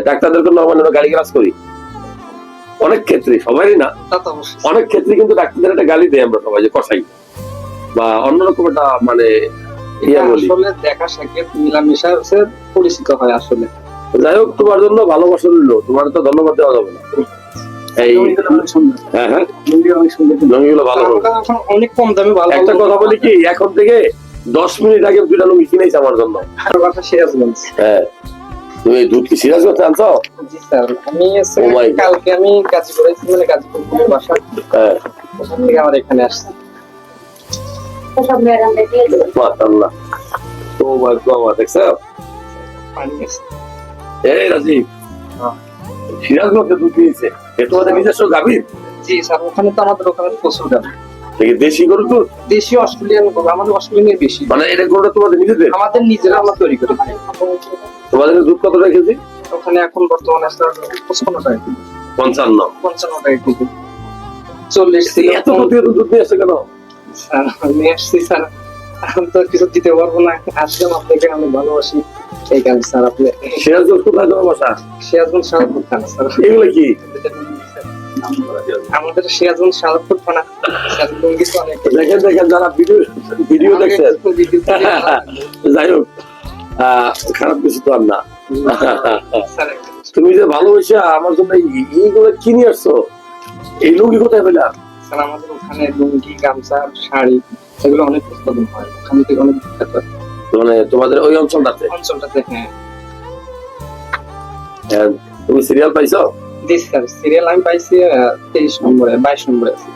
ডাক্তারদের কোনো অমান্য গালাজ করি। অনেক ক্ষেত্রে সবারই না। অনেক ক্ষেত্রে কিন্তু ডাক্তারদের একটা গালি দেয় আমরা সবাই যে কষাই। বা অন্যরকম একটা মানে ইয়ে বলি। আসলে দেখা সাক্ষাৎ মিলামিশা পরিচিত হয় আসলে। যাই হোক তোমার জন্য ভালোবাসা রইল। তোমার তো ধন্যবাদ দেওয়া যাবে না। এই হ্যাঁ হ্যাঁ। লুঙ্গিগুলো ভালো হবে। এখন অনেক কম দামে ভালো একটা কথা বলি কি এখন থেকে দশ মিনিট আগে দুইটা লুঙ্গি কিনেছে আমার জন্য। হ্যাঁ। তুমি এই দুধ কি সিরিয়াস করতে আনছো? জি স্যার আমি হচ্ছে Oh. কালকে আমি মানে বাসা। হ্যাঁ। ওখান থেকে আমার এখানে আসছি। সব ম্যাডামদের দিয়ে দেবো মাশাআল্লাহ। তো বাবা দেখছ? পানি গেছে এই রাজীব হ্যাঁ। সিরাজ লোকে দুধ দিয়েছে। এ তোমাদের নিজস্ব গাভীর? জি স্যার ওখানে তো আমাদের ওখানে প্রচুর দাম দেখি দেশি গরু দুধ দেশি অস্ট্রেলিয়ান গরু আমাদের অস্ট্রেলিয়ান বেশি। মানে এটা গরুটা তোমাদের নিজেদের? আমাদের নিজেরা আমরা তৈরি করি তোমাদের দুধ কত রেখেছি ওখানে এখন বর্তমানে স্যার পঁচপান্ন টাকা পঞ্চান্ন। পঞ্চান্ন টাকা কেজি। চল্লিশ এত দুধ দুধ নিয়ে আসছে কেন? স্যার আমি আসছি স্যার। এখন তো কিছু দিতে পারব না। আসলাম আপনাকে আমি ভালোবাসি। এই কাজ স্যার আপনি সিরাজ দুধ কোথায় তোমার বাসা সিরাজগঞ্জ সাহায্য স্যার এগুলো কি? আমাদের অনেক দেখেন দেখেন যারা ভিডিও ভিডিও দেখছেন। যাই হোক খারাপ কিছু তো আর না। তুমি যে ভালোবেসে আমার জন্য এই- এইগুলো কি নিয়ে আসছো? এই লুঙ্গি কোথায় পেলা? স্যার আমাদের ওখানে লুঙ্গি গামছা শাড়ি এগুলো অনেক উৎপাদন হয়। ওখান থেকে অনেক বিখ্যাত মানে তোমাদের ওই অঞ্চলটাতে? অঞ্চলটাতে হ্যাঁ। হ্যাঁ, তুমি সিরিয়াল পাইছো? জি স্যার সিরিয়াল আমি পাইছি তেইশ নম্বরে বাইশ নম্বরে আছি।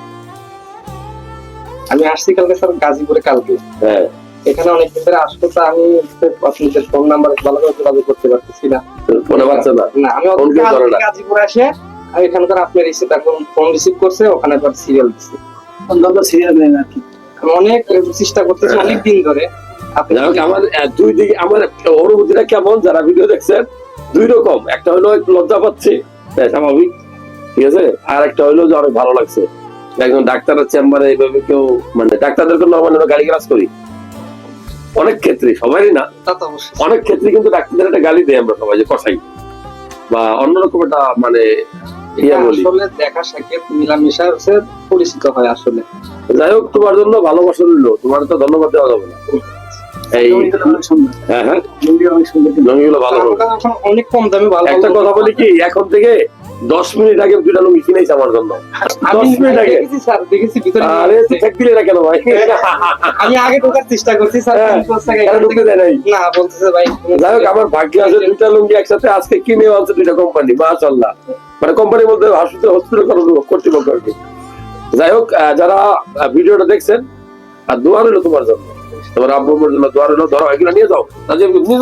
আমি আসছি কালকে স্যার গাজীপুরে কালকে। হ্যাঁ। এখানে অনেক দিন ধরে আসতো তো আমি আপনাদের ফোন নাম্বার ভালোভাবে যোগাযোগ করতে পারতেছি না। ফোনে পাচ্ছ না? না আমি না। গাজীপুরে আসে আর এখানকার আপনি রিসিভ এখন ফোন রিসিভ করছে ওখানে পর সিরিয়াল দিচ্ছে সিরিয়াল নেই আর কি। আমি অনেক চেষ্টা করতেছি অনেক দিন ধরে। আপনি যাই হোক আমার দুই দিকে আমার অনুভূতিটা কেমন? যারা ভিডিও দেখছেন দুই রকম। একটা হলো লজ্জা পাচ্ছে হ্যাঁ, স্বাভাবিক। ঠিক আছে? আর একটা হলো যে অনেক ভালো লাগছে। একজন ডাক্তারের চেম্বারে এইভাবে কেউ মানে ডাক্তারদের কোনো অমান্য গালি গালাজ করি। অনেক ক্ষেত্রে সবারই না। তা তো অনেক ক্ষেত্রে কিন্তু ডাক্তারদের একটা গালি দেয় আমরা সবাই যে কষাই। বা অন্যরকম একটা মানে ইয়ে এটা বলি। আসলে দেখা সাক্ষাৎ মিলামিশা পরিচিত হয় আসলে। যাই হোক তোমার জন্য ভালোবাসা রইল। তোমার তো ধন্যবাদ দেওয়া যাবে না। এই হ্যাঁ হ্যাঁ। লুঙ্গি অনেক সুন্দর লুঙ্গিগুলো ভালো হবে। অনেক কম দামে ভালো একটা কথা বলি কি এখন থেকে দশ মিনিট আগে দুইটা লুঙ্গি কিনেছে আমার জন্য। দশ মিনিট আগে। দেখেছি ভিতরে আরে তুই দিলে না কেন ভাই? আমি আগে ঢোকার চেষ্টা করছি স্যার হ্যাঁ, ঢুকতে দেয় নাই? না বলতেছে ভাই যাই হোক আমার ভাগ্য আছে দুইটা লুঙ্গি একসাথে আজকে কিনে আনছে দুইটা কোম্পানি মাশাল্লাহ মানে কোম্পানি বলতে হসপিটাল হসপিটাল কর্তৃপক্ষ আর কি। যাই হোক যারা ভিডিওটা দেখছেন আর দোয়া রইল তোমার জন্য। তোমার আব্বু দোয়া রইল ধরো এগুলো নিয়ে যাও। তাদের যাও,